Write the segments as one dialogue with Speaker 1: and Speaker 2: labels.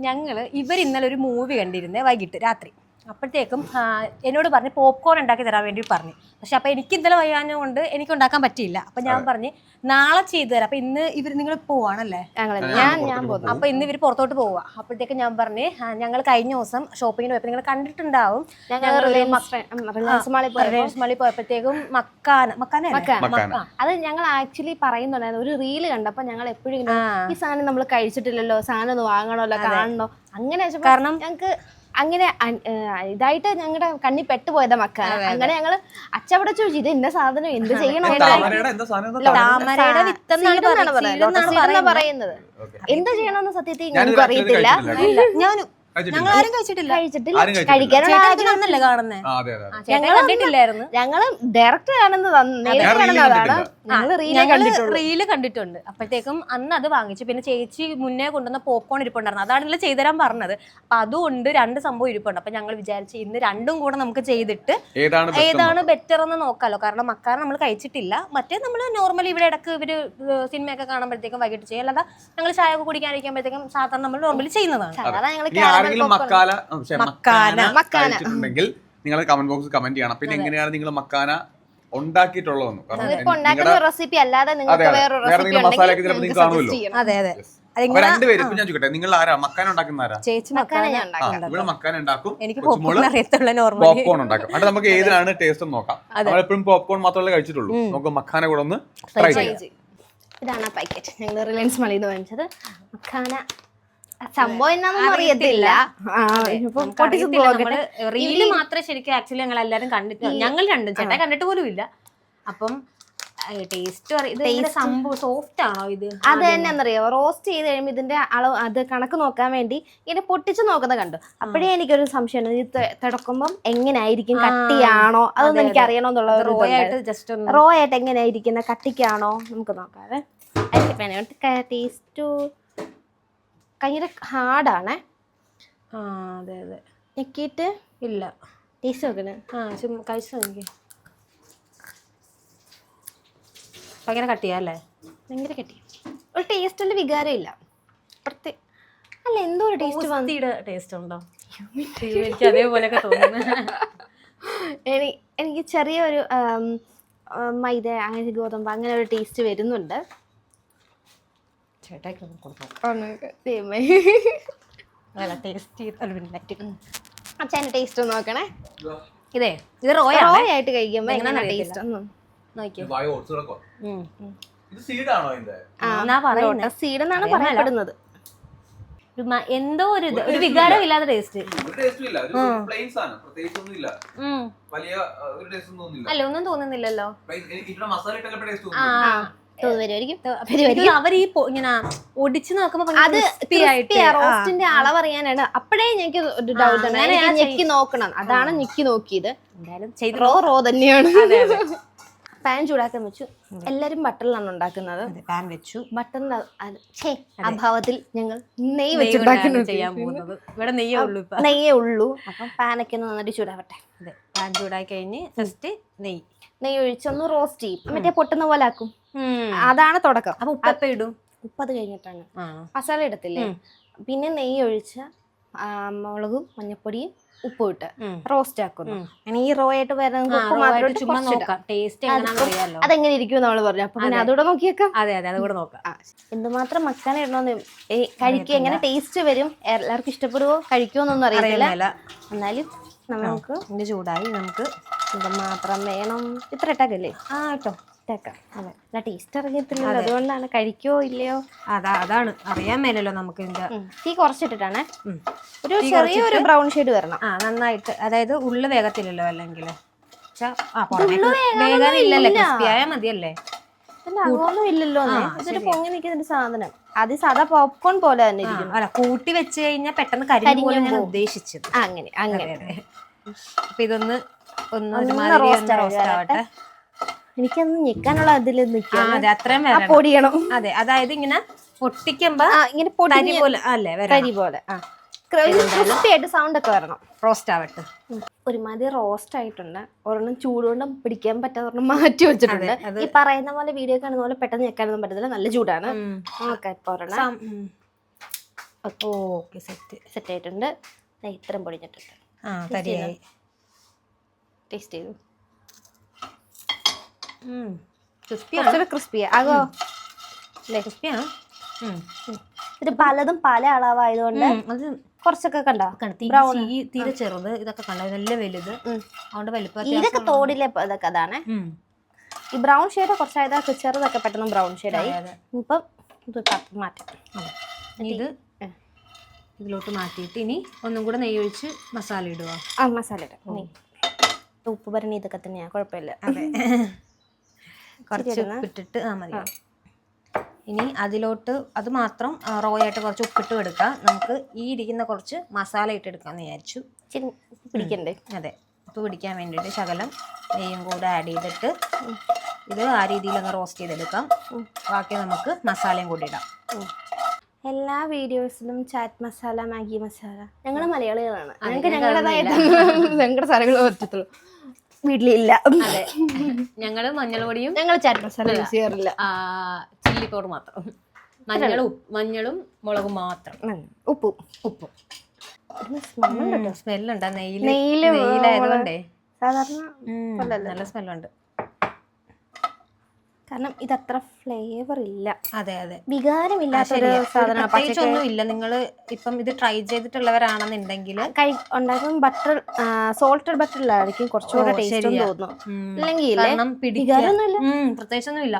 Speaker 1: ഞങ്ങൾ ഇവർ ഇന്നലെ ഒരു മൂവി കണ്ടിരുന്നേ വൈകിട്ട് രാത്രി. അപ്പോഴത്തേക്കും എന്നോട് പറഞ്ഞ് പോപ്കോൺ ഉണ്ടാക്കി തരാൻ വേണ്ടി പറഞ്ഞു. പക്ഷെ അപ്പൊ എനിക്ക് ഇന്നലെ വയ്യാഞ്ഞുകൊണ്ട് എനിക്ക് ഉണ്ടാക്കാൻ പറ്റിയില്ല. അപ്പൊ ഞാൻ പറഞ്ഞ് നാളെ ചെയ്തു തരാം. അപ്പൊ ഇന്ന് ഇവർ നിങ്ങൾ പോവാണല്ലേ?
Speaker 2: ഞങ്ങൾ
Speaker 3: ഞാൻ
Speaker 2: ഞാൻ
Speaker 1: അപ്പൊ ഇന്ന് ഇവർ പുറത്തോട്ട് പോവുക അപ്പോഴത്തേക്കും ഞാൻ പറഞ്ഞ് ഞങ്ങൾ കഴിഞ്ഞ ദിവസം ഷോപ്പിങ്ങിന് പോയപ്പോൾ നിങ്ങൾ കണ്ടിട്ടുണ്ടാവും.
Speaker 2: ഞങ്ങൾ റിലയൻസ് മാളിൽ
Speaker 1: പോയപ്പോഴത്തേക്കും മക്കാന മക്കാന.
Speaker 2: അത് ഞങ്ങൾ ആക്ച്വലി പറയുന്നുണ്ടായിരുന്നു. ഒരു റീൽ കണ്ടപ്പോ ഞങ്ങൾ എപ്പോഴും ഈ സാധനം നമ്മൾ കഴിച്ചിട്ടില്ലല്ലോ സാധനം ഒന്ന് വാങ്ങണമല്ലോ കാണണോ? അങ്ങനെ
Speaker 1: കാരണം-
Speaker 2: ഞങ്ങക്ക് അങ്ങനെ ഇതായിട്ട് ഞങ്ങളുടെ കണ്ണി പെട്ടുപോയതാ മക്ക. അങ്ങനെ ഞങ്ങൾ അച്ചവിടെ ചോദിച്ചു ഇത് എന്റെ സാധനം? എന്ത് ചെയ്യണം?
Speaker 1: പറയുന്നത്.
Speaker 2: എന്ത് ചെയ്യണമെന്ന് സത്യത്തിൽ ഞങ്ങൾക്ക് അറിയത്തില്ല
Speaker 1: ഞാനും? ഞങ്ങൾ ആരും കഴിച്ചിട്ടില്ല.
Speaker 2: കഴിച്ചിട്ടില്ല. കഴിക്കാനുള്ള
Speaker 1: ഞങ്ങൾ കാണുന്നേ?
Speaker 3: അതെ, അതെ, അതെ.
Speaker 1: കണ്ടിട്ടില്ലായിരുന്നു.
Speaker 2: ഞങ്ങൾ ഡയറക്റ്റ് കാണുന്നതാണ് നേരിട്ട് കാണുന്നതാണ് റീലേ
Speaker 1: കണ്ടിട്ടുണ്ട്. അപ്പോഴത്തേക്കും അന്ന് അത് വാങ്ങിച്ചു. പിന്നെ ചേച്ചി മുന്നേ കൊണ്ടുവന്ന പോപ്കോൺ ഇരിപ്പുണ്ടായിരുന്നു. അതാണല്ലോ ചെയ്തുതരാൻ പറഞ്ഞത്. അപ്പൊ അതുകൊണ്ട് രണ്ട് സംഭവം ഇരിപ്പുണ്ട്. അപ്പൊ ഞങ്ങൾ വിചാരിച്ചു ഇന്ന് രണ്ടും കൂടെ നമുക്ക് ചെയ്തിട്ട്
Speaker 3: ഏതാണ്
Speaker 1: ബെറ്റർ എന്ന് നോക്കാലോ. കാരണം മക്കാർ നമ്മൾ കഴിച്ചിട്ടില്ല. മറ്റേ നമ്മൾ നോർമലി ഇവിടെ ഇടയ്ക്ക് ഇവർ സിനിമയൊക്കെ കാണുമ്പോഴത്തേക്കും വൈകിട്ട് ചെയ്യും. അല്ലാതെ ഞങ്ങൾ ചായ ഒക്കെ കുടിക്കാനിരിക്കുമ്പോഴത്തേക്കും സാധാരണ നമ്മൾ നോർമലി ചെയ്യുന്നതാണ്. മക്കാന.
Speaker 3: മക്കാന. നിങ്ങൾ കമന്റ് ബോക്സ് കമന്റ് ചെയ്യണം. പിന്നെ എങ്ങനെയാണ് നിങ്ങൾ മക്കാന ഉണ്ടാക്കിയിട്ടുള്ളതെന്ന് കാരണം
Speaker 2: റെസിപ്പി അല്ലാതെ നിങ്ങൾക്ക്
Speaker 3: വേറെ
Speaker 2: റെസിപ്പി
Speaker 3: ചിലപ്പോൾ നിങ്ങൾക്ക് കാണുമല്ലോ.
Speaker 1: അതെ അതെ.
Speaker 3: രണ്ടുപേരും ഇപ്പൊ ഞാൻ ചോദിക്കട്ടെ. നിങ്ങൾ ആരാ? മക്കാന ഉണ്ടാക്കുന്ന ആരാ?
Speaker 1: ചേച്ചി
Speaker 2: ഉണ്ടാക്കും.
Speaker 3: ഇവിടെ
Speaker 1: പോപ്കോൺ
Speaker 3: ഉണ്ടാക്കും. എന്നിട്ട് നമുക്ക് ഏതിനാണ് ടേസ്റ്റ് നോക്കാം. നോക്കാം നമ്മളെപ്പോഴും പോപ്കോൺ മാത്രമല്ലേ കഴിച്ചിട്ടുള്ളൂ. നമുക്ക് മക്കാന കൂടെ ഒന്ന് ട്രൈ ചെയ്യാം.
Speaker 2: ഇതാണ് ആ പാക്കറ്റ് ഞങ്ങൾ റിലയൻസ് മളിയിൽ നിന്ന് വാങ്ങിച്ചത്. മക്കാന സംഭവം അറിയത്തില്ല.
Speaker 1: റീൽ മാത്രമേ ശരിക്കും ആക്ച്വലി ഞങ്ങൾ എല്ലാരും കണ്ടിട്ട് ഞങ്ങൾ രണ്ടും ചേട്ടാ കണ്ടിട്ട് പോലും ഇല്ല. അപ്പം ടേസ്റ്റ് ഇത് സംഭവം? സോഫ്റ്റ് ആണോ ഇത്?
Speaker 2: അത് തന്നെ എന്നറിയോ? റോസ്റ്റ് ചെയ്ത് കഴിയുമ്പോൾ ഇതിന്റെ അളവ് അത് കണക്ക് നോക്കാൻ വേണ്ടി ഇങ്ങനെ പൊട്ടിച്ചു നോക്കുന്നത് കണ്ടു. അപ്പോഴേ എനിക്കൊരു സംശയം ഇത് തിടക്കുമ്പോൾ എങ്ങനെയായിരിക്കും? കട്ടിയാണോ? അതൊന്നും എനിക്ക് അറിയണമെന്നുള്ള
Speaker 1: റോ ആയിട്ട് ജസ്റ്റ്
Speaker 2: റോ ആയിട്ട് എങ്ങനെയായിരിക്കുന്ന കട്ടിക്കാണോ? നമുക്ക് നോക്കാവേ ടേസ്റ്റ് ഭയങ്കര ഹാർഡാണേ.
Speaker 1: ആ അതെ അതെ.
Speaker 2: ഞെക്കിയിട്ട്
Speaker 1: ഇല്ല.
Speaker 2: ടേസ്റ്റ് നോക്കണേ
Speaker 1: ആ ചുമ്മാ കഴിച്ചോ എനിക്ക് ഭയങ്കര കട്ടിയല്ലേ
Speaker 2: ഭയങ്കര കട്ടി ഒരു ടേസ്റ്റിന്റെ വികാരം ഇല്ല. പ്രത്യേ അല്ല എന്തോ ഒരു ടേസ്റ്റ് വന്നു
Speaker 1: ടേസ്റ്റ് ഉണ്ടോ? എനിക്ക് അതേപോലെയൊക്കെ തോന്നുന്നു.
Speaker 2: എനി എനിക്ക് ചെറിയൊരു മൈദ അങ്ങനെ ഗോതമ്പ് അങ്ങനെ ഒരു ടേസ്റ്റ് വരുന്നുണ്ട്.
Speaker 1: ചേട്ടായിക്ക് ഒന്ന് കൊടുക്കാം
Speaker 2: ദൈവമേ.
Speaker 1: അല്ല ടേസ്റ്റ്
Speaker 2: അച്ഛന്റെ ടേസ്റ്റ് ഒന്ന് നോക്കണേ.
Speaker 1: ഇതേ. ഇത് റോയ
Speaker 2: റോ
Speaker 1: ആണ്
Speaker 2: ആയിട്ട് കഴിക്കുമ്പോ
Speaker 1: എങ്ങനെയാന്ന്
Speaker 2: എങ്ങനെ ടേസ്റ്റ് ഒന്നും
Speaker 1: നോക്കിയോ?
Speaker 2: സീഡ് എന്നാണ് പറയപ്പെടുന്നത്.
Speaker 1: ഒരു എന്തോ ഒരു ഇത് ഒരു വികാരം ഇല്ലാതെ ടേസ്റ്റ്
Speaker 3: ഒരു ഒരു ഒരു
Speaker 1: അല്ല ഒന്നും തോന്നുന്നില്ലല്ലോ. അവർ ഈ ഇങ്ങനെ ഒടിച്ചു നോക്കുമ്പോ
Speaker 2: അത് റോസ്റ്റിന്റെ അളവ് അറിയാനാണ് അപ്പോഴേ എനിക്ക് ഒരു ഡൗട്ട് ആണ് ഞെക്കി നോക്കണം. അതാണ് ഞെക്കി നോക്കിയത്.
Speaker 1: എന്തായാലും ചെയ്ത്
Speaker 2: റോ റോ തന്നെയാണ്. പാൻ ചൂടാക്കാൻ വെച്ചു. എല്ലാരും ബട്ടറിലാണ് ഉണ്ടാക്കുന്നത്.
Speaker 1: പാൻ വെച്ചു.
Speaker 2: ബട്ടറിന്റെ അഭാവത്തിൽ ഞങ്ങൾ നെയ്യ് വെച്ച്
Speaker 1: ചെയ്യാൻ പോകുന്നത്. ഇവിടെ നെയ്യേ ഉള്ളൂ
Speaker 2: നെയ്യേ ഉള്ളൂ. അപ്പം പാനൊക്കെ ഒന്ന് നന്നായിട്ട് ചൂടാവട്ടെ.
Speaker 1: പാൻ ചൂടാക്കി കഴിഞ്ഞ് ഫസ്റ്റ് നെയ്യ്.
Speaker 2: നെയ്യ് ഒഴിച്ചൊന്ന് റോസ്റ്റ് ചെയ്യും. മറ്റേ പൊട്ടുന്ന പോലെ ആക്കും. അതാണ് തുടക്കം.
Speaker 1: അപ്പൊ ഉപ്പ ഇടും?
Speaker 2: ഉപ്പത് കഴിഞ്ഞിട്ടാണ്. മസാല ഇടത്തില്ലേ? പിന്നെ നെയ്യ് ഒഴിച്ച് മുളകും മഞ്ഞപ്പൊടിയും ഉപ്പും ഇട്ട് റോസ്റ്റ് ആക്കുന്നു. അങ്ങനെ ഈ റോ ആയിട്ട് വരുന്നത്
Speaker 1: ആ,
Speaker 2: ഉപ്പ് മാത്രം അതെങ്ങനെ ഇരിക്കും നമ്മൾ പറഞ്ഞു. അപ്പൊ പിന്നെ അതുകൂടെ നോക്കിയേക്കാം.
Speaker 1: അതെ അതെ അതുകൂടെ നോക്കാം.
Speaker 2: എന്തുമാത്രം മക്കാന ഇടണമെന്ന് കഴിക്കുക എങ്ങനെ ടേസ്റ്റ് വരും എല്ലാവർക്കും ഇഷ്ടപ്പെടുവോ കഴിക്കുമോ എന്നൊന്നും അറിയത്തില്ല.
Speaker 1: അറിയില്ല
Speaker 2: എന്നാലും നമുക്ക്
Speaker 1: ചൂടായി നമുക്ക്
Speaker 2: എന്തുമാത്രം വേണം. ഇത്ര ഇട്ടാക്കല്ലേ?
Speaker 1: ആ കേട്ടോ
Speaker 2: ഇട്ടേക്കാം അല്ല ടേസ്റ്റ് അറിയത്തില്ലല്ലോ. അതുകൊണ്ടാണ് കഴിക്കോ ഇല്ലയോ?
Speaker 1: അതാ അതാണ്. അറിയാൻ മേലല്ലോ നമുക്ക്
Speaker 2: എന്താ തീ കുറച്ചിട്ടിട്ടാണ്. ഒരു ചെറിയൊരു ബ്രൗൺ ഷെയ്ഡ് വരണം.
Speaker 1: ആ നന്നായിട്ട്. അതായത് ഉള്ളു വേഗത്തില്ലല്ലോ അല്ലെങ്കിൽ മതിയല്ലേ?
Speaker 2: ഇല്ലല്ലോ ഇതൊരു പൊങ്ങി നിൽക്കുന്ന സാധനം. അത് സാധാ പോപ്കോൺ പോലെ തന്നെ ഇരിക്കും
Speaker 1: അല്ല കൂട്ടി വെച്ച് കഴിഞ്ഞാൽ പെട്ടെന്ന് കരിഞ്ഞു പോലെ ഞാൻ ഉദ്ദേശിച്ചത്.
Speaker 2: അങ്ങനെ അങ്ങനെ.
Speaker 1: അപ്പൊ ഇതൊന്ന് ഒന്ന് റോസ്റ്റ് ആവട്ടെ.
Speaker 2: എനിക്കത് ഞെക്കാനുള്ള അതിൽ
Speaker 1: ആ
Speaker 2: നിൽക്കാം
Speaker 1: അതെ അത്രയും
Speaker 2: പൊടിയണം.
Speaker 1: അതെ അതായത് ഇങ്ങനെ പൊട്ടിക്കുമ്പോ
Speaker 2: ഇങ്ങനെ പൊടി
Speaker 1: പോലെ അല്ലേ
Speaker 2: കരി പോലെ ആ. ക്രിസ്പി ആയിട്ട് സൗണ്ട് ഒക്കെ വരണം.
Speaker 1: റോസ്റ്റ് ആവട്ടെ.
Speaker 2: ഒരുമാതിരി റോസ്റ്റ് ആയിട്ടുണ്ട്. ഒരെണ്ണം ചൂടുകൊണ്ട് പിടിക്കാൻ പറ്റാതെ ഒരെണ്ണം മാറ്റി വെച്ചിട്ടുണ്ട്. ഈ പറയുന്ന പോലെ വീഡിയോ കാണുന്ന പോലെ പെട്ടെന്ന് ഞെക്കാനൊന്നും പറ്റത്തില്ല. നല്ല ചൂടാണ്.
Speaker 1: ഉം.
Speaker 2: നോക്കാം ഇപ്പൊ ഒരെണ്ണം.
Speaker 1: Okay set.
Speaker 2: സെറ്റ് ആയിട്ടുണ്ട് ഇത്രയും പൊടിഞ്ഞിട്ടുണ്ട്. ടേസ്റ്റ് ചെയ്തു?
Speaker 1: ക്രിസ്പിയാണ്
Speaker 2: ഇത് പലതും പല അളവായതുകൊണ്ട്
Speaker 1: അത്
Speaker 2: കുറച്ചൊക്കെ കണ്ടോ?
Speaker 1: തീരെ ചെറുത്. ഇതൊക്കെ കണ്ടോ? നല്ല വലുത്. അതുകൊണ്ട് വലുപ്പം
Speaker 2: ഇതൊക്കെ തോടിലെ ഇതൊക്കെ അതാണ്. ഈ ബ്രൗൺ ഷെയ്ഡ് കുറച്ചായത് ചെറുതൊക്കെ പെട്ടെന്ന് ബ്രൗൺ ഷെയ്ഡായി. ഇപ്പം ഇത് മാറ്റാം.
Speaker 1: ഇത്. ഇതിലോട്ട് മാറ്റിയിട്ട് ഇനി ഒന്നും കൂടെ നെയ്യ് ഒഴിച്ച് മസാല ഇടുക
Speaker 2: ആ മസാല ഇടാം. ഉപ്പ് ഭരണി ഇതൊക്കെ തന്നെയാ. കുഴപ്പമില്ല.
Speaker 1: അതെ. കുറച്ച്? ഉപ്പിട്ടിട്ട് ആ മതി ഇനി അതിലോട്ട് അത് മാത്രം റോ ആയിട്ട് കുറച്ച് ഉപ്പിട്ട് എടുക്കാം. നമുക്ക് ഈ ഇരിക്കുന്ന കുറച്ച് മസാല ഇട്ടെടുക്കാമെന്ന് വിചാരിച്ചു.
Speaker 2: പിടിക്കണ്ടേ?
Speaker 1: അതെ. ഉപ്പ് പിടിക്കാൻ വേണ്ടിയിട്ട് ശകലം നെയ്യും കൂടെ ആഡ് ചെയ്തിട്ട് ഇത് ആ രീതിയിലൊന്ന് റോസ്റ്റ് ചെയ്തെടുക്കാം. ബാക്കി നമുക്ക് മസാലയും കൂടി ഇടാം.
Speaker 2: എല്ലാ വീഡിയോസിലും ചാറ്റ് മസാല മാഗി മസാല ഞങ്ങൾ മലയാളികളാണ്. ഞങ്ങൾക്ക് ഞങ്ങളുടെ സാധനങ്ങൾ പറ്റത്തുള്ളൂ. വീട്ടിലില്ല.
Speaker 1: അതെ. ഞങ്ങൾ മഞ്ഞൾപൊടിയും
Speaker 2: ഞങ്ങൾ ചാറ്റ് മസാല യൂസ് ചെയ്യാറില്ല.
Speaker 1: ചില്ലി പൗഡർ മാത്രം. മഞ്ഞളും മഞ്ഞളും മുളകും മാത്രം.
Speaker 2: ഉപ്പും.
Speaker 1: ഉപ്പും.
Speaker 2: സ്മെല്ലുണ്ട് നെയ്യിൽ
Speaker 1: നെയ്യിലായതുകൊണ്ടേ
Speaker 2: സാധാരണ
Speaker 1: നല്ല സ്മെല്ലുണ്ട്.
Speaker 2: കാരണം ഇതത്ര ഫ്ലേവർ ഇല്ല.
Speaker 1: അതെ അതെ.
Speaker 2: വികാരമില്ലാത്തൊരു.
Speaker 1: ഒരു
Speaker 2: സാധനമാണ്
Speaker 1: പ്രത്യേകിച്ച് നിങ്ങൾ ഇപ്പം ഇത് ട്രൈ ചെയ്തിട്ടുള്ളവരാണെന്നുണ്ടെങ്കിൽ
Speaker 2: കൈ ഉണ്ടാക്കുമ്പോൾ ബട്ടർ സോൾട്ടഡ് ബട്ടറിലായിരിക്കും കുറച്ചുകൂടെ
Speaker 1: ഓ,
Speaker 2: ടേസ്റ്റ്. തോന്നുന്നു അല്ലെങ്കിൽ
Speaker 1: പ്രത്യേകിച്ചൊന്നുമില്ല.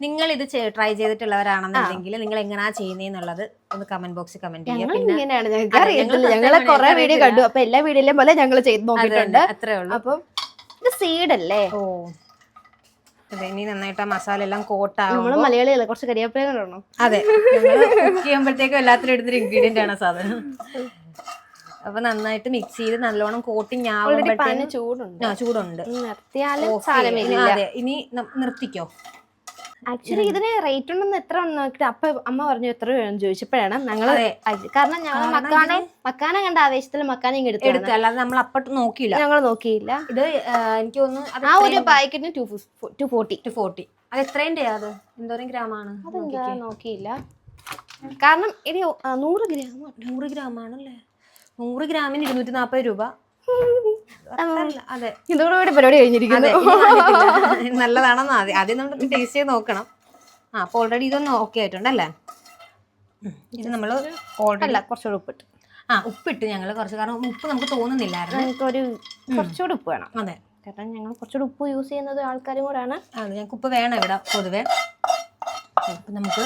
Speaker 1: നിങ്ങൾ ഇത് ട്രൈ ചെയ്തിട്ടുള്ളവരാണെന്നുണ്ടെങ്കിൽ നിങ്ങൾ എങ്ങനെയാ ചെയ്യുന്നതെന്നുള്ളത് ഒന്ന് കമന്റ് ബോക്സിൽ കമന്റ് ചെയ്യാം
Speaker 2: ഞങ്ങളെ കുറെ വീഡിയോ കണ്ടു. അപ്പൊ എല്ലാ വീഡിയോയിലും പോലെ ഞങ്ങൾ ചെയ്ത് നോക്കിയിട്ടുണ്ട്.
Speaker 1: അത്രേ ഉള്ളൂ.
Speaker 2: അപ്പം ഇത് സീഡ് അല്ലേ?
Speaker 1: ഓ. അതെ ഇനി നന്നായിട്ട് ആ മസാല എല്ലാം
Speaker 2: നമ്മൾ
Speaker 1: കോട്ടാവും
Speaker 2: മലയാളികളെ കുറച്ച് കരിയാപ്പില
Speaker 1: അതെ കുക്ക് ചെയ്യുമ്പോഴത്തേക്കും എല്ലാത്തിനും എടുത്തൊരു ഇൻഗ്രീഡിയന്റ് ആണ് ആ സാധനം. അപ്പൊ നന്നായിട്ട് മിക്സ് ചെയ്ത് നല്ലോണം
Speaker 2: കോട്ടി ഞാൻ
Speaker 1: ആവുമ്പോഴത്തേക്കും
Speaker 2: ചൂടുണ്ട്.
Speaker 1: ആ ചൂടുണ്ട്.
Speaker 2: ഇനി നിർത്തിയാലും
Speaker 1: ഓഫ് ചെയ്യ്. അതെ ഇനി ന- നിർത്തിക്കോ.
Speaker 2: ആക്ച്വലി ഇതിന് റേറ്റ് ഉണ്ടെന്ന് എത്ര ഉണ്ടെന്ന് നോക്കിട്ട് അപ്പൊ അമ്മ പറഞ്ഞു എത്ര വേണം ചോദിച്ചപ്പോഴാണ് ഞങ്ങൾ. കാരണം ഞങ്ങൾ മക്കാനെ മക്കാനെ കണ്ട ആവേശത്തിൽ മക്കാനെ ഇങ്ങ് എടുത്തു
Speaker 1: അല്ലാതെ നമ്മൾ അപ്പട്ട് നോക്കിയില്ല.
Speaker 2: ഞങ്ങൾ നോക്കിയില്ല.
Speaker 1: ഇത് എനിക്ക് തോന്നുന്നു
Speaker 2: ആ ഒരു പാക്കറ്റിന് two two forty
Speaker 1: two forty അത് എത്രയും അത്? എന്തോരം ഗ്രാമാണ്?
Speaker 2: നോക്കിയില്ല. കാരണം ഇത് നൂറ് ഗ്രാം.
Speaker 1: നൂറ് ഗ്രാം ആണല്ലേ നൂറ് ഗ്രാമിന് ഇരുന്നൂറ്റി നാൽപ്പത് രൂപ.
Speaker 2: ഇതോടുകൂടി പരിപാടി കഴിഞ്ഞിരിക്കുന്നു.
Speaker 1: നല്ലതാണെന്ന് ആദ്യം ആദ്യം നമ്മൾ ടേസ്റ്റ് ചെയ്ത് നോക്കണം. ആ അപ്പൊ ഓൾറെഡി ഇതൊന്ന് ഓക്കെ ആയിട്ടുണ്ടല്ലേ അല്ലേ? ഇത് നമ്മൾ ഓൾറെഡി
Speaker 2: അല്ല കുറച്ചുകൂടി ഉപ്പിട്ട്.
Speaker 1: ആ ഉപ്പിട്ട് ഞങ്ങൾ കുറച്ച് കാരണം ഉപ്പ് നമുക്ക് തോന്നുന്നില്ലായിരുന്നു.
Speaker 2: ഞങ്ങൾക്കൊരു കുറച്ചുകൂടി ഉപ്പ് വേണം.
Speaker 1: അതെ.
Speaker 2: കാരണം ഞങ്ങൾ കുറച്ചുകൂടി ഉപ്പ് യൂസ് ചെയ്യുന്നത് ആൾക്കാരും കൂടാണ്
Speaker 1: അതെ ഞങ്ങൾക്ക് ഉപ്പ് വേണം ഇവിടെ പൊതുവെ. നമുക്ക്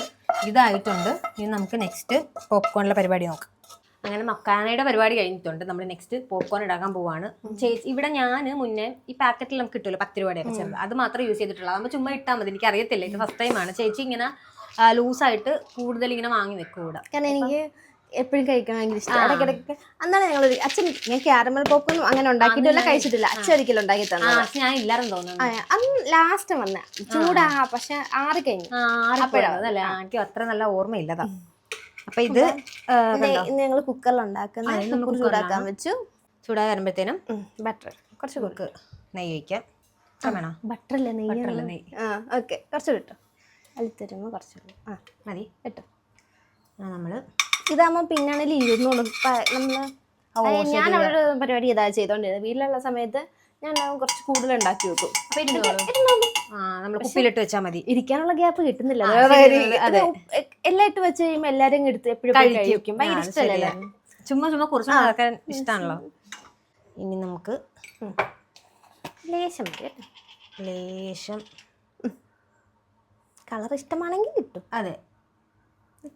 Speaker 1: ഇതായിട്ടുണ്ട്. ഇനി നമുക്ക് നെക്സ്റ്റ് പോപ്കോണിലെ പരിപാടി നോക്കാം. അങ്ങനെ മക്കാനയുടെ പരിപാടി കഴിഞ്ഞിട്ടുണ്ട്. നമ്മൾ നെക്സ്റ്റ് പോപ്കോൺ ഉണ്ടാക്കാൻ പോവാണ്. ചേച്ചി ഇവിടെ ഞാൻ മുന്നേ ഈ പാക്കറ്റിൽ നമുക്ക് കിട്ടുമല്ലോ പത്ത് രൂപയുടെ ഒക്കെ ചെറുത്. അത് മാത്രം യൂസ് ചെയ്തിട്ടുള്ളൂ. നമ്മൾ ചുമ്മാ ഇട്ടാൽ മതി. എനിക്ക് അറിയത്തില്ല ഇത് ഫസ്റ്റ് ടൈമാണ് ചേച്ചി ഇങ്ങനെ ലൂസായിട്ട് കൂടുതൽ ഇങ്ങനെ വാങ്ങി വെക്കും ഇവിടെ.
Speaker 2: കാരണം എനിക്ക് എപ്പോഴും കഴിക്കാൻ ഭയങ്കര ഇഷ്ടം. ഇടയ്ക്കിടയ്ക്ക് അന്നാണ് ഞങ്ങൾ അച്ഛൻ ഞാൻ ക്യാരമൽ പോപ്പൊന്നും അങ്ങനെ ഉണ്ടാക്കിയിട്ടില്ല കഴിച്ചിട്ടില്ല. അച്ഛൻ ഒരിക്കലും ഉണ്ടാക്കി
Speaker 1: തോന്നുന്നു.
Speaker 2: അന്ന് ലാസ്റ്റ് വന്ന. ചൂടാ പക്ഷെ ആറ് കഴിഞ്ഞു
Speaker 1: എനിക്ക് അത്ര നല്ല ഓർമ്മയില്ലതാ അപ്പൊ ഇത്
Speaker 2: ഞങ്ങൾ കുക്കറിൽ ഉണ്ടാക്കുന്ന ചൂടാക്കാൻ വെച്ചു.
Speaker 1: ചൂടായി വരുമ്പോഴത്തേനും
Speaker 2: ബട്ടർ കുറച്ച്
Speaker 1: കുക്ക് നെയ്യ് ഒഴിക്കാം. വേണോ?
Speaker 2: ബട്ടറല്ലേ നെയ്യ്
Speaker 1: നെയ്യ്.
Speaker 2: ആ ഓക്കെ കുറച്ച് കിട്ടും അതിൽ തരുമ്പോൾ കുറച്ച് ആ
Speaker 1: മതി.
Speaker 2: കിട്ടും
Speaker 1: നമ്മൾ
Speaker 2: ഇതാകുമ്പോൾ പിന്നാണെങ്കിൽ ഇരുന്നോളൂ നമ്മൾ ഞാൻ അവിടെ ഒരു പരിപാടി ഇതാ ചെയ്തോണ്ടിരുന്നത് വീട്ടിലുള്ള സമയത്ത് ഞാൻ കുറച്ച് കൂടുതൽ ഉണ്ടാക്കി വെക്കും. ഇരുന്നോളും.
Speaker 1: നമ്മൾ കുപ്പിയിലിട്ട് വെച്ചാൽ മതി.
Speaker 2: ഇരിക്കാനുള്ള ഗ്യാപ്പ് കിട്ടുന്നില്ല. എല്ലാം ഇട്ട് വെച്ച് കഴിയുമ്പോൾ എല്ലാരും എടുത്ത് എപ്പോഴും കഴിക്കും. ഭയങ്കര ഇഷ്ടമല്ലേ.
Speaker 1: ചുമ്മാ ചുമ്മാ കുറച്ച് നടക്കാൻ ഇഷ്ടമാണല്ലോ ഇനി നമുക്ക്
Speaker 2: ലേശം
Speaker 1: ലേശം
Speaker 2: കളർ ഇഷ്ടമാണെങ്കിൽ കിട്ടും
Speaker 1: അതെ.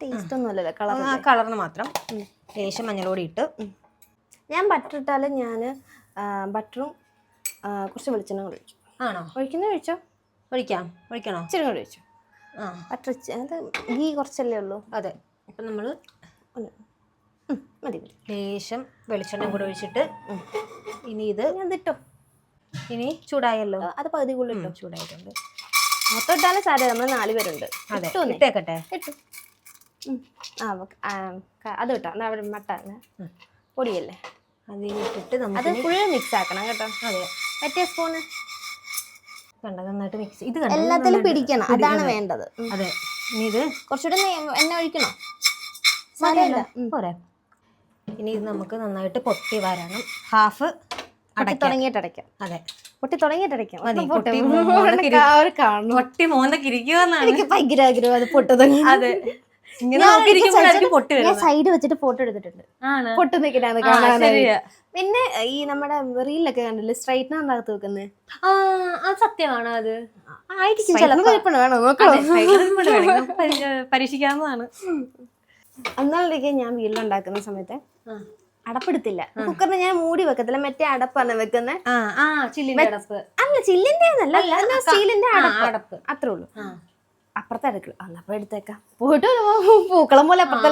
Speaker 2: ടേസ്റ്റ് ഒന്നുമല്ലല്ലോ കളർ
Speaker 1: ആ കളറിന് മാത്രം. ലേശം മഞ്ഞളോടി ഇട്ട്.
Speaker 2: ഞാൻ ബട്ടർ ഇട്ടാൽ ഞാൻ ബട്ടറും കുറച്ച് വെളിച്ചെണ്ണ ഒഴിക്കും
Speaker 1: ആണോ?
Speaker 2: ഒഴിക്കുന്ന ഒഴിച്ചോ?
Speaker 1: ഒഴിക്കാം ഒഴിക്കണോ?
Speaker 2: ഇച്ചിരി കൂടി ഒഴിച്ചു.
Speaker 1: ആ.
Speaker 2: ബട്ടർ അത് ഗീ കുറച്ചല്ലേ ഉള്ളൂ?
Speaker 1: അതെ. അപ്പം നമ്മൾ
Speaker 2: മതി മതി.
Speaker 1: ലേശം വെളിച്ചെണ്ണ കൂടെ ഒഴിച്ചിട്ട് ഇനി ഇത്
Speaker 2: ഞാൻ ഇതിട്ടോ
Speaker 1: ഇനി ചൂടായല്ലോ?
Speaker 2: അത് പകുതി കൂടെ ഇട്ടോ.
Speaker 1: ചൂടായിട്ടുണ്ട്.
Speaker 2: മൊത്തം ഇട്ടാലും സാധ്യത നമ്മൾ നാല് പേരുണ്ട്.
Speaker 1: അതെ. ഇട്ടേക്കട്ടെ.
Speaker 2: ഇട്ടു. ആ അത് കിട്ടാം എന്നാ അവിടെ മട്ട പൊടിയല്ലേ?
Speaker 1: അതിലിട്ടിട്ട്
Speaker 2: അത്
Speaker 1: ഫുള്ള്
Speaker 2: ഫുൾ മിക്സ് ആക്കണം കേട്ടോ.
Speaker 1: അതെ.
Speaker 2: മറ്റേ സ്പൂണ്
Speaker 1: കണ്ട? നന്നായിട്ട് മിക്സ് ഇത് കണ്ടോ?
Speaker 2: എല്ലാത്തിലും
Speaker 1: നന്നായിട്ട്
Speaker 2: പിടിക്കണം. അതാണ് വേണ്ടത്. ഉം.
Speaker 1: അതെ. ഇനി ഇത്
Speaker 2: കുറച്ചുകൂടെ നെ- എണ്ണ ഒഴിക്കണോ? സാരമില്ല. ഉം.
Speaker 1: പോരെ. ഇനി ഇത് നമുക്ക് നന്നായിട്ട് പൊട്ടി വരണം. ഹാഫ്
Speaker 2: പൊട്ടി
Speaker 1: അടയ്ക്കാം.
Speaker 2: തുടങ്ങിയിട്ട് അടയ്ക്കാം.
Speaker 1: അതെ.
Speaker 2: പൊട്ടി തുടങ്ങിയിട്ട് അടയ്ക്കാം.
Speaker 1: മതി,
Speaker 2: ഒന്ന്
Speaker 1: പൊട്ടി
Speaker 2: പൊട്ടി. ഒരു
Speaker 1: മോന്നൊക്കെ ഇരിക്കുമെന്നാണ്
Speaker 2: എനിക്ക് ഭയങ്കര ആഗ്രഹം അത് പൊട്ടത്
Speaker 1: അതെ.
Speaker 2: ഞാൻ സൈഡ് വെച്ചിട്ട് ഫോട്ടോ എടുത്തിട്ടുണ്ട്. പൊട്ട് നിൽക്കണത് പിന്നെ ഈ നമ്മുടെ റീലൊക്കെ കണ്ടില്ലേ? സ്ട്രൈറ്റ്നകത്ത് വെക്കുന്നത്
Speaker 1: ആ അത് സത്യമാണോ അത്? ആയിരിക്കും. പരീക്ഷിക്കാവുന്നതാണ്
Speaker 2: അന്നാളൊക്കെ ഞാൻ വീട്ടിലുണ്ടാക്കുന്ന സമയത്ത്. അടപ്പെടുത്തില്ല. കുക്കറിന് ഞാൻ മൂടി വെക്കത്തില്ല. മറ്റേ അടപ്പാണ് വെക്കുന്നത്
Speaker 1: ആ ചില്ലിന്റെ അടപ്പ്.
Speaker 2: അല്ല ചില്ലിന്റെ സ്റ്റീലിന്റെ അടപ്പ്. അത്രേ ഉള്ളൂ. അപ്പുറത്തെ അടുക്കള. അന്നപ്പോ എടുത്തേക്കാം. പോയിട്ട് പൂക്കളം പോലെ അപ്പുറത്തെ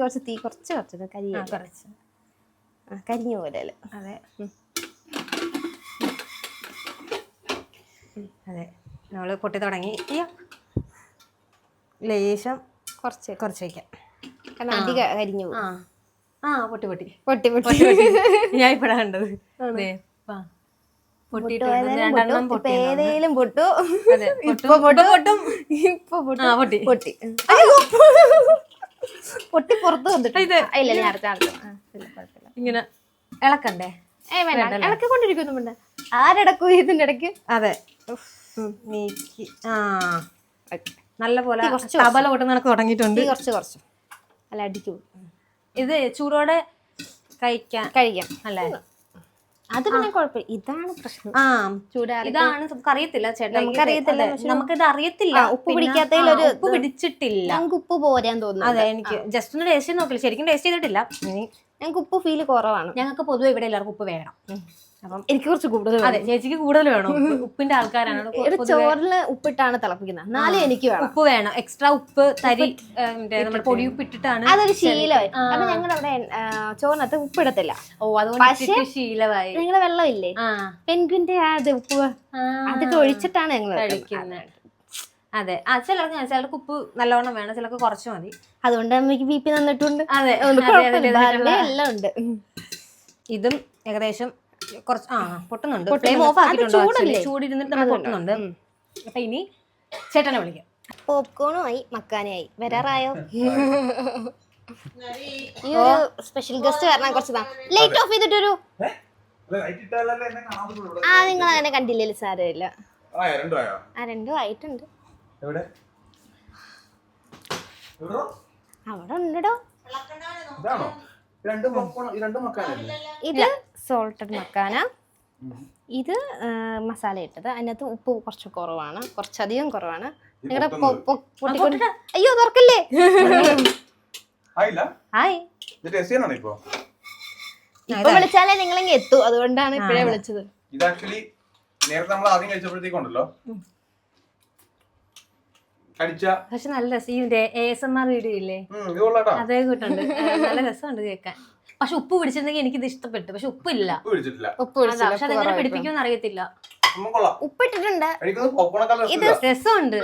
Speaker 2: കുറച്ച് തീ കുറച്ച് കുറച്ച് കരി
Speaker 1: കുറച്ച്.
Speaker 2: കരിഞ്ഞ പോലെ
Speaker 1: അതെ. അതെ. നമ്മൾ പൊട്ടി തുടങ്ങി. ലേശം
Speaker 2: കുറച്ച്.
Speaker 1: കുറച്ച് വയ്ക്കാം.
Speaker 2: കാരണം കരിഞ്ഞു പോകും
Speaker 1: ആ. പൊട്ടി പൊട്ടി.
Speaker 2: പൊട്ടി പൊട്ടി.
Speaker 1: ഞാൻ ഇപ്പഴാ കണ്ടത്. ദേ, ആ.
Speaker 2: ഇപ്പൊ ഏതേലും പൊട്ടു. ഇപ്പൊ പൊട്ടു.
Speaker 1: പൊട്ടും.
Speaker 2: ഇപ്പൊ പൊട്ടു.
Speaker 1: പൊട്ടി.
Speaker 2: പുറത്ത് വന്നിട്ട്.
Speaker 1: ഇങ്ങനെ ഇളക്കണ്ടേ?
Speaker 2: ആരടക്കും ഇതിന്റെ ഇടയ്ക്ക്?
Speaker 1: അതെ. നീക്കി. ആ. നല്ല പോലെ തബല പൊട്ടുന്ന കണക്ക് തുടങ്ങിയിട്ടുണ്ട്.
Speaker 2: കുറച്ച് കുറച്ച്. അല്ല അടിക്കൂ
Speaker 1: ഇത് ചൂടോടെ കഴിക്കാൻ
Speaker 2: കഴിക്കാം.
Speaker 1: അല്ലേ?
Speaker 2: അത് പിന്നെ കുഴപ്പമില്ല. ഇതാണ് പ്രശ്നം.
Speaker 1: ആ.
Speaker 2: ചൂടാറി
Speaker 1: ഇതാണ് നമുക്ക് അറിയത്തില്ല ചേട്ടാ
Speaker 2: നമുക്കറിയത്തില്ല,
Speaker 1: നമുക്കിത് അറിയത്തില്ല.
Speaker 2: ഉപ്പ് പിടിക്കാത്തതിൽ ഒരു
Speaker 1: ഉപ്പ് പിടിച്ചിട്ടില്ല.
Speaker 2: നമുക്ക് ഉപ്പ് പോരാൻ തോന്നുന്നു
Speaker 1: അതെ എനിക്ക് ജസ്റ്റ് ഒന്ന് ടേസ്റ്റ് നോക്കില്ല. ശരിക്കും ടേസ്റ്റ് ചെയ്തിട്ടില്ല.
Speaker 2: ഞങ്ങൾക്ക് ഉപ്പ് ഫീൽ കുറവാണ്.
Speaker 1: ഞങ്ങൾക്ക് പൊതുവെ ഇവിടെ എല്ലാവർക്കും ഉപ്പ് വേണം. അപ്പം
Speaker 2: എനിക്ക് കുറച്ച് കൂടുതൽ
Speaker 1: അതെ ചേച്ചിക്ക് കൂടുതൽ വേണം. ഉപ്പിന്റെ ആൾക്കാരാണ്. ചോറിൽ
Speaker 2: ഒരു ചോറിൽ ഉപ്പിട്ടാണ് തിളപ്പിക്കുന്നത്. എന്നാലും എനിക്ക് വേണം.
Speaker 1: ഉപ്പ് വേണം. എക്സ്ട്രാ ഉപ്പ് തരി പൊടി പൊടിയുപ്പ് ഇട്ടിട്ടാണ്
Speaker 2: അതൊരു ശീലമായി. കാരണം ഞങ്ങൾ അവിടെ ചോറിനകത്ത് ഉപ്പിടത്തില്ല.
Speaker 1: ഓ അതുകൊണ്ട് ശീലമായി.
Speaker 2: ഞങ്ങളെ വെള്ളമില്ലേ? പെൻഗ്വിന്റെ ആ ഉപ്പ് അതൊക്കെ ഒഴിച്ചിട്ടാണ് ഞങ്ങൾ
Speaker 1: കഴിക്കുന്നത്. അതെ. ആ ചിലർക്ക് ഞാൻ ചിലർക്ക് ഉപ്പ് നല്ലവണ്ണം വേണം. ചിലർക്ക് കുറച്ച് മതി.
Speaker 2: അതുകൊണ്ട് അമ്മയ്ക്ക് ബി പി നന്നിട്ടുണ്ട്
Speaker 1: അതെ.
Speaker 2: എല്ലാം ഉണ്ട്.
Speaker 1: ഇതും ഏകദേശം കുറച്ച് ആ പൊട്ടുന്നുണ്ട്. ഫ്ലെയിം ഓഫ് ആക്കിയിട്ടുണ്ട്
Speaker 2: ചൂടല്ലേ?
Speaker 1: ചൂടിരുന്നിട്ട് നമ്മൾ പൊട്ടുന്നുണ്ട്. അപ്പൊ ഇനി ചേട്ടനെ വിളിക്കാം.
Speaker 2: പോപ്കോണും ആയി മക്കാനായി വരാറായോ ഈ ഒരു സ്പെഷ്യൽ ഗസ്റ്റ് കാരണം കുറച്ച് ലൈറ്റ് ഓഫ് ചെയ്തിട്ടൊരു ആ നിങ്ങൾ അങ്ങനെ കണ്ടില്ലല്ലോ സാരമില്ല.
Speaker 3: ആ
Speaker 2: രണ്ടും ആയിട്ടുണ്ട്? അവിടെ ഉണ്ടോ ഇത് സോൾട്ടഡ് മക്കാന ഇത് മസാല ഇട്ടത്. അതിനകത്ത് ഉപ്പ് കുറച്ച് കുറവാണ്. കുറച്ചധികം കുറവാണ്. നിങ്ങളുടെ അയ്യോ തുറക്കല്ലേ?
Speaker 3: ആയില്ല.
Speaker 1: ഹായ്.
Speaker 3: ഇപ്പൊ?
Speaker 2: ഇപ്പൊ വിളിച്ചാലേ നിങ്ങളെങ്കിൽ എത്തു. അതുകൊണ്ടാണ് ഇപ്പഴേ വിളിച്ചത്.
Speaker 3: ഇത് ആക്ച്വലി നേരത്തെ നമ്മൾ ആദ്യം കഴിച്ചപ്പോഴത്തേക്കുണ്ടല്ലോ. കടിച്ച
Speaker 1: പക്ഷെ നല്ല രസം. ഈ A S M R video ഇല്ലേ? അതേ കൂട്ടുണ്ട്. നല്ല രസമുണ്ട് കേൾക്കാൻ. പക്ഷെ ഉപ്പ് പിടിച്ചിരുന്നെങ്കിൽ എനിക്കിത് ഇഷ്ടപ്പെട്ടു. പക്ഷെ ഉപ്പില്ല.
Speaker 3: ഉപ്പ് പിടിച്ചിട്ടില്ല.
Speaker 2: ഉപ്പ്
Speaker 1: അതാ. പക്ഷെ അതെങ്ങനെ പിടിപ്പിക്കുമെന്ന് അറിയത്തില്ല.
Speaker 3: ഒന്നും കൊള്ളാം.
Speaker 2: ഉപ്പിട്ടിട്ടുണ്ട്.
Speaker 3: എനിക്കൊന്ന് പോപ്കോണേക്കാൾ രസമില്ല.
Speaker 1: രസമുണ്ട്.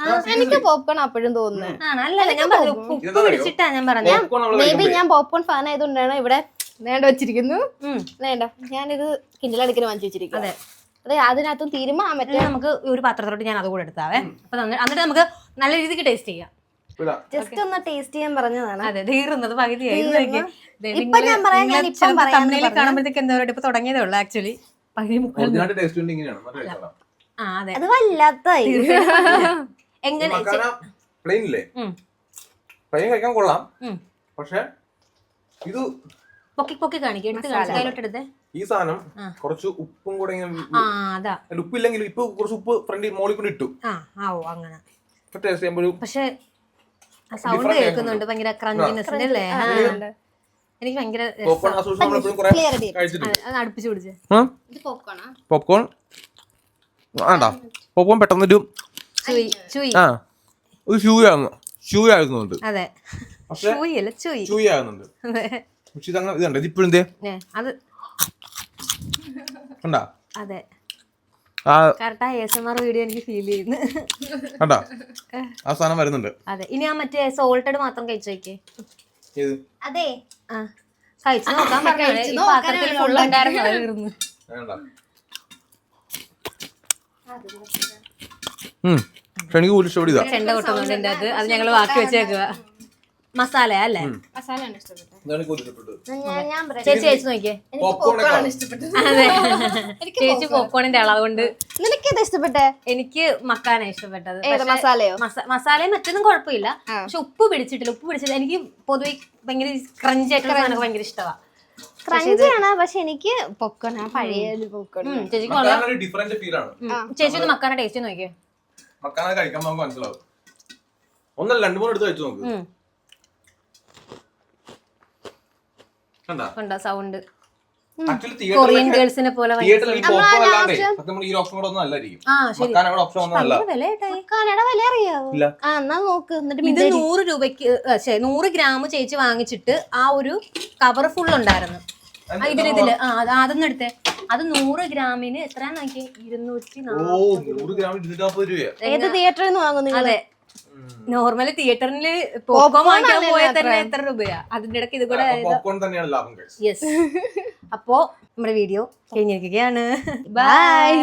Speaker 2: ആ, എനിക്ക് പോപ്കോൺ അപ്പോഴും തോന്നുന്നത്
Speaker 1: ആണ് അല്ല ഞാൻ പറഞ്ഞു ഉപ്പ് ഉപ്പ്
Speaker 3: ഇതെന്താ അറിയോ?
Speaker 1: പിടിച്ചിട്ടാ ഞാൻ പറഞ്ഞത്.
Speaker 3: പോപ്കോൺ നമ്മൾ
Speaker 2: മേ ബി
Speaker 3: കഴിക്കുമ്പോഴേ.
Speaker 2: ഞാൻ പോപ്കോൺ ഫാൻ ആയതുകൊണ്ടാണ് ഇവിടെ വേണ്ട വെച്ചിരിക്കുന്നു.
Speaker 1: ഉം.
Speaker 2: വേണ്ട ഞാനിത് കിൻഡിലടുക്കിന് വാങ്ങിച്ചു വെച്ചിരിക്കുന്നു
Speaker 1: അതെ.
Speaker 2: അതെ അതിനകത്തും തീരുമാ മറ്റേ.
Speaker 1: ഇത് നമുക്ക് ഒരു പാത്രത്തിലോട്ട് ഞാൻ അത് കൂടെ എടുത്താവേ. അപ്പൊ നന്ന- എന്നിട്ട് നമുക്ക് നല്ല രീതിക്ക് ടേസ്റ്റ് ചെയ്യാം.
Speaker 3: ഇതാ.
Speaker 2: ജസ്റ്റ് ഒന്ന് ടേസ്റ്റ് ചെയ്യാൻ പറഞ്ഞതാണ്.
Speaker 1: അതെ തീർന്നത് പകുതിയായി
Speaker 2: ഇപ്പൊ ഞാൻ ഞാൻ ഇപ്പം.
Speaker 1: കാണുമ്പോഴത്തേക്ക് എന്താ പറയുക ഇപ്പൊ തുടങ്ങിയതേ ഉള്ളൂ ആക്ച്വലി പകുതി അതെ.
Speaker 2: വല്ലാത്തായി.
Speaker 1: എങ്ങനെ
Speaker 3: പ്ലെയിൻ കഴിക്കാൻ കൊള്ളാം. പക്ഷെ ഇത്
Speaker 1: പൊക്കി പൊക്കി കാണിക്കും. എടുത്ത്
Speaker 3: ഈ സാധനം കുറച്ച് ഉപ്പും കൂടെ ഉപ്പില്ലെങ്കിൽ ഇപ്പൊ കുറച്ച് ഉപ്പ് ഫ്രണ്ടിൽ മോളിൽ ഇട്ടു.
Speaker 1: ആ ആ ഓ അങ്ങനെ. പക്ഷെ സൗണ്ട് കേൾക്കുന്നുണ്ട് ഭയങ്കര ക്രഞ്ചിനെസ് അല്ലേ എനിക്ക് ഭയങ്കര.
Speaker 3: പോപ്കോൺ
Speaker 1: അടുപ്പിച്ച് പിടിച്ച്
Speaker 2: പോപ്കോണാ
Speaker 3: പോപ്കോൺ വേണ്ട. പോപ്കോൺ പെട്ടെന്നൊരു
Speaker 1: ചുയി ചുയി
Speaker 3: ആ. ഒരു ഷൂ ആകുന്നു ഷൂ ആകുന്നുണ്ട്.
Speaker 1: അതെ.
Speaker 3: പക്ഷെ
Speaker 1: ചുയി
Speaker 3: ഷൂ ആകുന്നുണ്ട്.
Speaker 1: അതെ.
Speaker 3: പക്ഷെ ഇതങ്ങനെ ഇതുണ്ട്? ഇതിപ്പോഴും എന്തേ
Speaker 1: ഏ, അത്
Speaker 3: കണ്ടാ?
Speaker 1: അതെ.
Speaker 3: ആ
Speaker 1: കറക്റ്റ് ആ വീഡിയോ എനിക്ക് ഫീൽ ചെയ്യുന്നു.
Speaker 3: കണ്ടോ? ആ സാധനം വരുന്നുണ്ട്.
Speaker 1: അതെ. ഇനി ആ മറ്റേ സോൾട്ടഡ് മാത്രം കഴിച്ചു നോക്കിയേ.
Speaker 2: അതെ.
Speaker 1: ആ. കഴിച്ചു നോക്കാൻ പാത്രത്തിൽ ഫുൾ ഉണ്ടായിരുന്നു അത്
Speaker 3: കൂടുതൽ
Speaker 1: ചെണ്ട കൊട്ടുന്നുണ്ട് അത് അത് ഞങ്ങൾ ബാക്കി വെച്ചേക്കുക മസാല അല്ലേ?
Speaker 2: മസാല
Speaker 1: ചേച്ചി ചേച്ചി നോക്കിയേ. അതെ. ചേച്ചി പോപ്കോണിന്റെ അളവ് കൊണ്ട്
Speaker 2: നിനക്ക് ഏതാ ഇഷ്ടപ്പെട്ടേ?
Speaker 1: എനിക്ക് മക്കാനാണ് ഇഷ്ടപ്പെട്ടത്.
Speaker 2: ഏത് മസാലയോ?
Speaker 1: മസ- മസാലയും മറ്റൊന്നും കുഴപ്പമില്ല. പക്ഷെ ഉപ്പ് പിടിച്ചിട്ടില്ല. ഉപ്പ് പിടിച്ചില്ല എനിക്ക് പൊതുവെ ഭയങ്കര ക്രഞ്ചി ആയിട്ടുള്ള സാധനമൊക്കെ ഭയങ്കര ഇഷ്ടമാണ്
Speaker 2: ക്രഞ്ചിയാണ് പക്ഷെ എനിക്ക് പൊക്കോൺ ആ പഴയ പൊക്കോൺ
Speaker 3: ആണ്.
Speaker 1: ചേച്ചി ഒന്ന് മക്കാന ടേസ്റ്റ് നോക്കിയേ.
Speaker 3: മക്കാന കഴിക്കാൻ മനസ്സിലാവും. ഒന്നല്ല രണ്ടു മൂന്ന് എടുത്ത് കഴിച്ചു നോക്ക്. കണ്ടാ?
Speaker 1: കണ്ടോ സൗണ്ട്
Speaker 3: ആക്ച്വലി
Speaker 1: കൊറിയൻ ഗേൾസിനെ പോലെ ഇത്. നൂറ് രൂപയ്ക്ക് നൂറ് ഗ്രാം ചേച്ചി വാങ്ങിച്ചിട്ട് ആ ഒരു കവർ ഫുൾ ഉണ്ടായിരുന്നു. ഇതിലിതിൽ ഇതിൽ ഇതിൽ. ആ അത് അതൊന്നും എടുത്തേ. അത് നൂറ് ഗ്രാമിന് എത്ര നോക്കി ഇരുന്നൂറ്റി
Speaker 3: ഓ
Speaker 1: നാ-
Speaker 3: നൂറ് ഗ്രാം ഇരുന്നൂറ്റി നാൽപ്പത് രൂപയാ.
Speaker 2: ഏത് തിയേറ്ററിൽ നിന്ന് വാങ്ങുന്നു
Speaker 1: അതെ. നോർമലി തിയേറ്ററിൽ പോപ്കോൺ വാങ്ങിക്കാൻ പോയാൽ തന്നെ എത്ര രൂപയാ? അതിന്റെ ഇടയ്ക്ക് ഇത് കൂടെ യെസ് അപ്പോ നമ്മുടെ വീഡിയോ കഴിഞ്ഞിരിക്കുകയാണ്. ബൈ